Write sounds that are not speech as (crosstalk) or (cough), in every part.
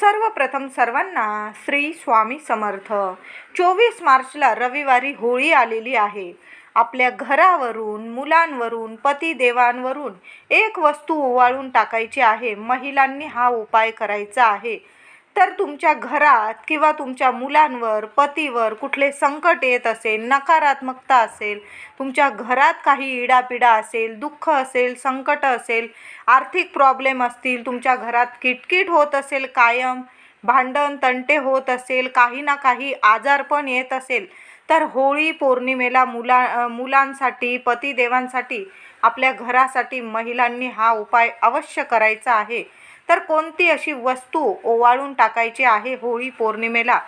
सर्वप्रथम सर्वांना श्री स्वामी समर्थ. चोवीस मार्चला रविवारी होळी आलेली आहे. आपल्या घरावरून मुलांवरून पतिदेवांवरून एक वस्तू ओवाळून टाकायची आहे. महिलांनी हा उपाय करायचा आहे. तर तुमच्या घरात किंवा तुमच्या मुलांवर पतीवर कुठले संकट येत असेल नकारात्मकता असेल तुमच्या घरात काही इडापिडा असेल दुःख असेल संकट असेल आर्थिक प्रॉब्लेम असतील तुमच्या घरात किटकिट होत असेल कायम भांडण तंटे होत असेल काही ना काही आजारपण येत असेल तर होळी पौर्णिमेला मुला मुलांसाठी पतिदेवांसाठी आपल्या घरासाठी महिलांनी हा उपाय अवश्य करायचा आहे. तर कोणती अशी वस्तू ओवाळून टाकायची आहे होळी पौर्णिमेला?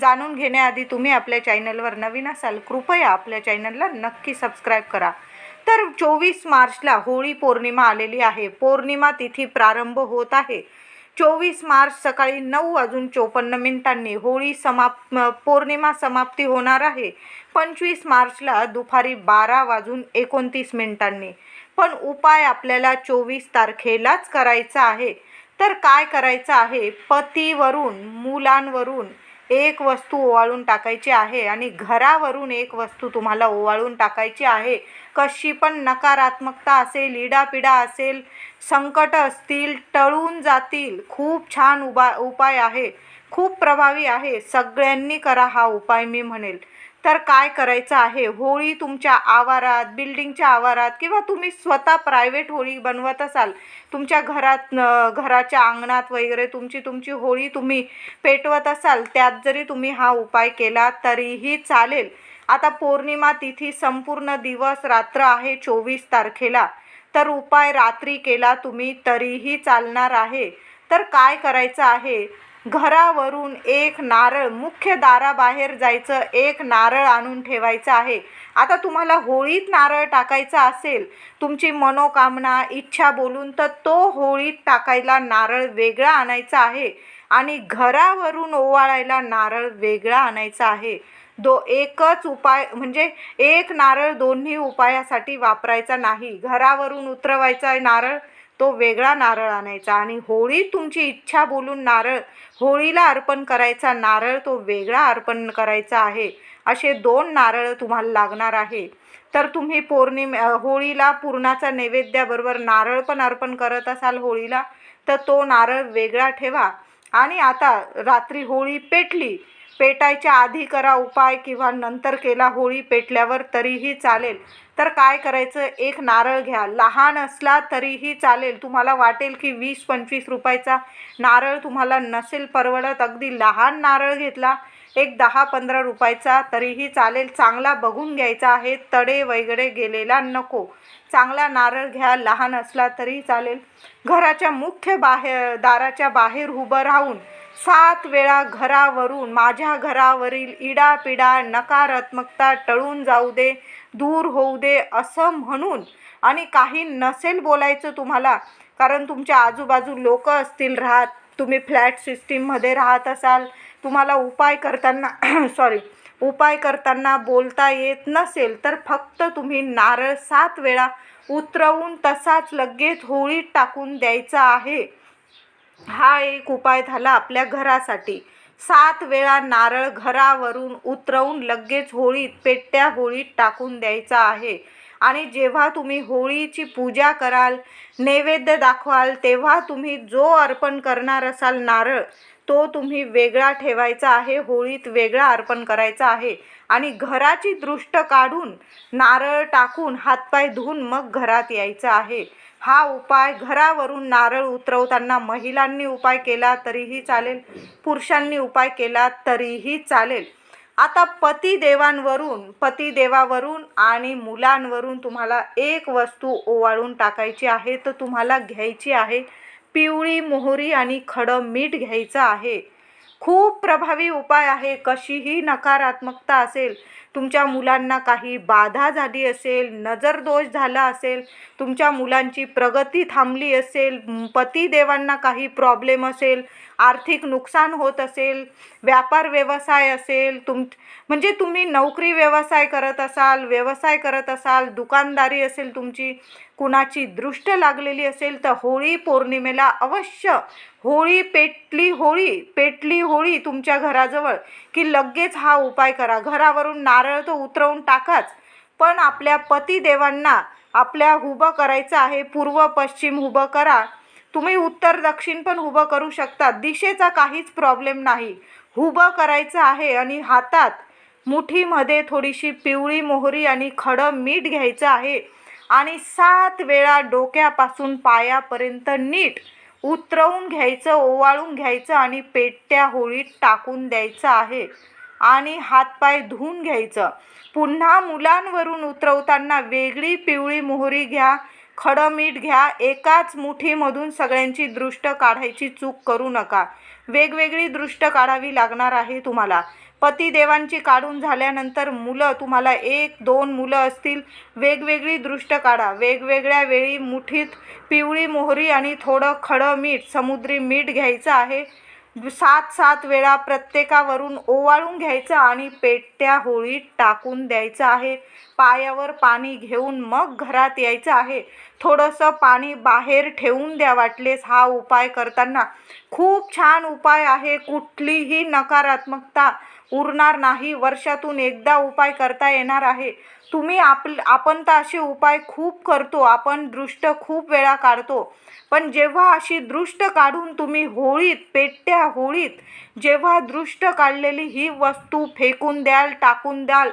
जाणून घेण्याआधी तुम्ही आपल्या चॅनलवर नवीन असाल कृपया आपल्या चॅनलला नक्की सबस्क्राईब करा. तर चोवीस मार्चला होळी पौर्णिमा आलेली आहे. पौर्णिमा तिथी प्रारंभ होत आहे. चोवीस मार्च सकाळी नऊ वाजून चोपन्न मिनिटांनी होळी समाप पौर्णिमा समाप्ती होणार आहे. पंचवीस मार्चला दुपारी बारा वाजून एकोणतीस मिनिटांनी. पण उपाय आपल्याला चोवीस तारखेलाच करायचा आहे. तर काय करायचं आहे? पतीवरून मुलांवरून एक वस्तू ओवाळून टाकायची आहे आणि घरावरून एक वस्तू तुम्हाला ओवाळून टाकायची आहे. कशी पण नकारात्मकता असेल इडापिडा असेल संकट असतील टळून जातील खूप छान उबा उपाय आहे. खूप प्रभावी आहे. सगळ्यांनी करा हा उपाय मी म्हणेल. तर काय करायचं आहे? होळी तुमच्या आवारात बिल्डिंगच्या आवारात किंवा तुम्ही स्वतः प्रायव्हेट होळी बनवत असाल? तुमच्या घरात घराच्या अंगणात वगैरे तुमची तुमची होळी तुम्ही पेटवत असाल त्यात जरी तुम्ही हा उपाय केला तरीही चालेल. आता पौर्णिमा तिथी संपूर्ण दिवस रात्र आहे चोवीस तारखेला. तर उपाय रात्री केला तुम्ही तरीही चालणार आहे. तर काय करायचं आहे? घरावरून एक नारळ मुख्य दाराबाहेर जायचं एक नारळ आणून ठेवायचं आहे. आता तुम्हाला होळीत नारळ टाकायचा असेल तुमची मनोकामना इच्छा बोलून तर तो होळीत टाकायला नारळ वेगळा आणायचा आहे आणि घरावरून ओवाळायला नारळ वेगळा आणायचा आहे. दो एकच उपाय म्हणजे एक नारळ दोन्ही उपायासाठी वापरायचा नाही. घरावरून उतरवायचा आहे नारळ तो वेगळा नारळ आणायचा आणि होळी तुमची इच्छा बोलून नारळ होळीला अर्पण करायचा. नारळ तो वेगळा अर्पण करायचा आहे. असे दोन नारळ तुम्हाला लागणार आहे. तर तुम्ही पौर्णिमे होळीला पुरणाचा नैवेद्याबरोबर नारळ पण अर्पण करत असाल होळीला तर तो नारळ वेगळा ठेवा. आणि आता रात्री होळी पेटली पेटायच्या आधी करा उपाय किंवा नंतर केला होळी पेटल्यावर तरीही चालेल. तर काय करायचं? एक नारळ घ्या. लहान असला तरीही चालेल. तुम्हाला वाटेल की वीस पंचवीस रुपयाचा नारळ तुम्हाला नसेल परवडत. अगदी लहान नारळ घेतला एक दहा पंधरा रुपयाचा तरीही चालेल. चांगला बघून घ्यायचा आहे. तडे वगैरे गेलेला नको. चांगला नारळ घ्या. लहान असला तरी चालेल. घराच्या मुख्य बाहेर दाराच्या बाहेर उभं राहून सात वेळा घरावरून माझ्या घरावरील इडापिडा नकारात्मकता टळून जाऊ दे दूर होऊ दे असं म्हणून आणि काही नसेल बोलायचं तुम्हाला कारण तुमच्या आजूबाजू लोक असतील राहत तुम्ही फ्लॅट सिस्टीममध्ये राहत असाल तुम्हाला उपाय करताना (clears throat) सॉरी उपाय करताना बोलता येत नसेल तर फक्त तुम्ही नारळ सात वेळा उतरवून तसाच लगेच होळीत टाकून द्यायचा आहे. हा एक उपाय झाला आपल्या घरासाठी. सात वेळा नारळ घरावरून उतरवून लगेच होळीत पेट्या होळीत टाकून द्यायचा आहे. आणि जेव्हा तुम्ही होळीची पूजा कराल नैवेद्य दाखवाल तेव्हा तुम्ही जो अर्पण करणार असाल नारळ तो तुम्ही वेगळा ठेवायचा आहे होळीत वेगळा अर्पण करायचा आहे आणि घराची दृष्ट काढून नारळ टाकून हातपाय धुवून मग घरात यायचं आहे. हा उपाय घरावरून नारळ उतरवताना महिलांनी उपाय केला तरीही चालेल पुरुषांनी उपाय केला तरीही चालेल. आता पतिदेवांवरून पतिदेवावरून आणि मुलांवरून तुम्हाला एक वस्तू ओवाळून टाकायची आहे तर तुम्हाला घ्यायची आहे पिवळी मोहरी आणि खडं मीठ घ्यायचं आहे. खूप प्रभावी उपाय आहे. कशीही नकारात्मकता असेल तुमच्या मुलांना काही बाधा झाली असेल नजरदोष झाला असेल तुमच्या मुलांची प्रगती थांबली असेल पतीदेवांना पतिदेवांना काही प्रॉब्लेम असेल आर्थिक नुकसान होत असेल व्यापार व्यवसाय असेल तुम म्हणजे तुम्ही नोकरी व्यवसाय करत असाल व्यवसाय करत असाल दुकानदारी असेल तुमची कुणाची दृष्ट लागलेली असेल तर होळी पौर्णिमेला अवश्य होळी पेटली होळी पेटली होळी तुमच्या घराजवळ की लगेच हा उपाय करा. घरावरून नारळ तर उतरवून टाकाच पण आपल्या पतिदेवांना आपल्या हुबं करायचं आहे पूर्व पश्चिम उभं करा. तुम्ही उत्तर दक्षिण पण उभं करू शकता. दिशेचा काहीच प्रॉब्लेम नाही. उभं करायचं आहे आणि हातात मुठीमध्ये थोडीशी पिवळी मोहरी आणि खडं मीठ घ्यायचं आहे. आणि सात वेळा डोक्यापासून पायापर्यंत नीट उतरवून घ्यायचं ओवाळून घ्यायचं आणि पेटत्या होळीत टाकून द्यायचं आहे. आणि हातपाय धुवून घ्यायचं. पुन्हा मुलांवरून उतरवताना वेगळी पिवळी मोहरी घ्या. खडं मीठ घ्या. एकाच मुठीमधून सगळ्यांची दृष्ट काढायची चूक करू नका. वेगवेगळी दृष्ट काढावी लागणार आहे तुम्हाला. पतिदेवांची काढून झाल्यानंतर मुलं तुम्हाला एक दोन मुलं असतील. वेगवेगळी दृष्ट काढा. वेगवेगळ्या वेळी मुठीत पिवळी मोहरी आणि थोडं खडं मीठ समुद्री मीठ घ्यायचं आहे. सात सात वेळा प्रत्येकावरून ओवाळून घ्यायचं आणि पेटत्या होळीत टाकून द्यायचं आहे. पायावर पाणी घेऊन मग घरात यायचं आहे. थोडंसं पाणी बाहेर ठेवून द्या वाटलेस हा उपाय करताना. खूप छान उपाय आहे. कुठलीही नकारात्मकता उरणार नाही. वर्षातून एकदा उपाय करता येणार आहे. तुम्ही आप आपण तर असे उपाय खूप करतो. आपण दृष्ट खूप वेळा काढतो. पण जेव्हा अशी दृष्ट काढून तुम्ही होळीत पेट्या होळीत जेव्हा दृष्ट काढलेली ही वस्तू फेकून द्याल टाकून द्याल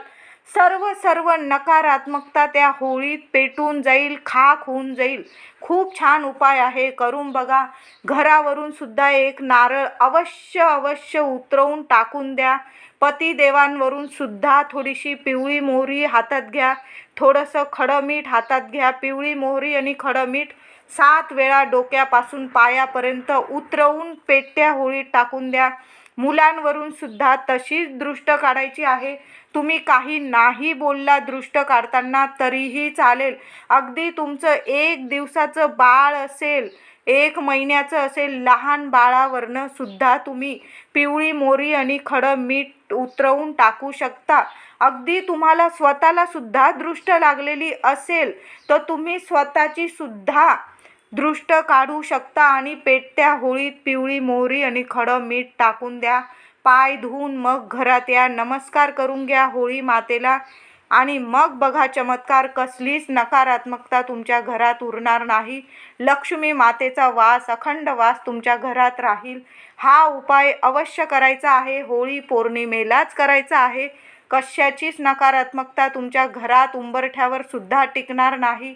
सर्व सर्व नकारात्मकता त्या होळीत पेटून जाईल खाक होऊन जाईल. खूप छान उपाय आहे. करून बघा. घरावरून सुद्धा एक नारळ अवश्य अवश्य उतरवून टाकून द्या. पतिदेवांवरून सुद्धा थोडीशी पिवळी मोहरी हातात घ्या. थोडंसं खडं मीठ हातात घ्या. पिवळी मोहरी आणि खडं मीठ सात वेळा डोक्यापासून पायापर्यंत उतरवून पेट्या होळीत टाकून द्या. मुलांवरून सुद्धा तशीच दृष्ट काढायची आहे. तुम्ही काही नाही बोलला दृष्ट काढताना तरीही चालेल. अगदी तुमचं एक दिवसाचं बाळ असेल एक महिन्याचं असेल लहान बाळावरनं सुद्धा तुम्ही पिवळी मोरी आणि खडं मीठ उतरवून टाकू शकता. अगदी तुम्हाला स्वतःला सुद्धा दृष्ट लागलेली असेल तर तुम्ही स्वतःची सुद्धा दृष्ट काढू शकता आणि पेटत्या होळीत पिवळी मोहरी आणि खडं मीठ टाकून द्या. पाय धुवून मग घरात या. नमस्कार करून घ्या होळी मातेला. आणि मग बघा चमत्कार कसलीच नकारात्मकता तुमच्या घरात उरणार नाही. लक्ष्मी मातेचा वास अखंड वास तुमच्या घरात राहील. हा उपाय अवश्य करायचा आहे. होळी पौर्णिमेलाच करायचा आहे. कशाचीच नकारात्मकता तुमच्या घरात उंबरठ्यावर सुद्धा टिकणार नाही.